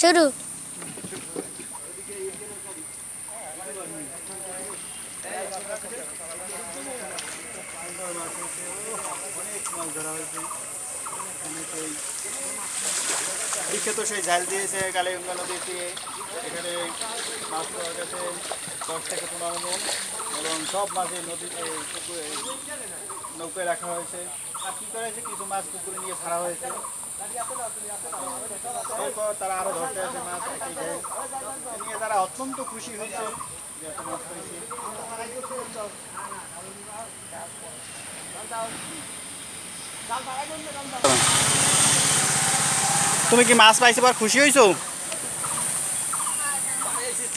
শুরু। বিখ্যাত সেই জাল দিয়েছে এখানে মাছ গেছে এবং সব মাছই নদীতে নৌকায় রাখা হয়েছে। আর মাছ নিয়ে হয়েছে। তারা আরও ধরতে আসে মাছ তারা অত্যন্ত খুশি হয়েছে। তুমি কি মাছ পাইছো আর খুশি হয়েছো?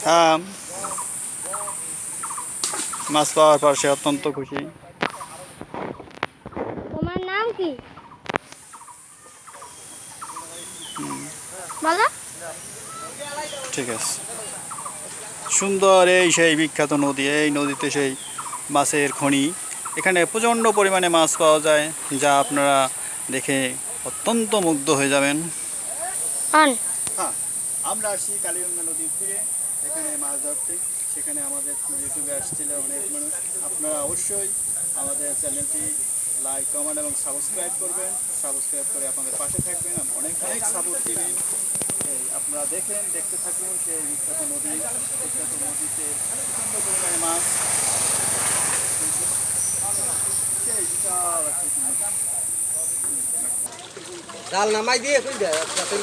হ্যাঁ। মাছ পাওয়ার পর সে অত্যন্ত খুশি। তোমার নাম কি? বলো ঠিক আছে। সুন্দর এই সেই বিখ্যাত নদী এই নদীতে সেই মাছের খনি। এখানে প্রচণ্ড পরিমাণে মাছ পাওয়া যায় যা আপনারা দেখে অত্যন্ত মুগ্ধ হয়ে যাবেন। হ্যাঁ আমরা আসি কালীগঙ্গা নদীর তীরে এখানে মাছ ধরতে। সেখানে আমাদের ইউটিউবে আসছিল অনেক মানুষ। আপনারা অবশ্যই আমাদের চ্যানেলটি লাইক কমেন্ট এবং সাবস্ক্রাইব করবেন সাবস্ক্রাইব করে আপনাদের পাশে থাকবেন অনেক অনেক সাপোর্ট দিবেন এই আপনারা দেখেন দেখতে থাকুন সেই বিখ্যাত নদী বিখ্যাত নদীতে প্রচণ্ড পরিমাণে মাছ সেই বিশাল। জাল নামাই দিয়ে কই দে পাতিল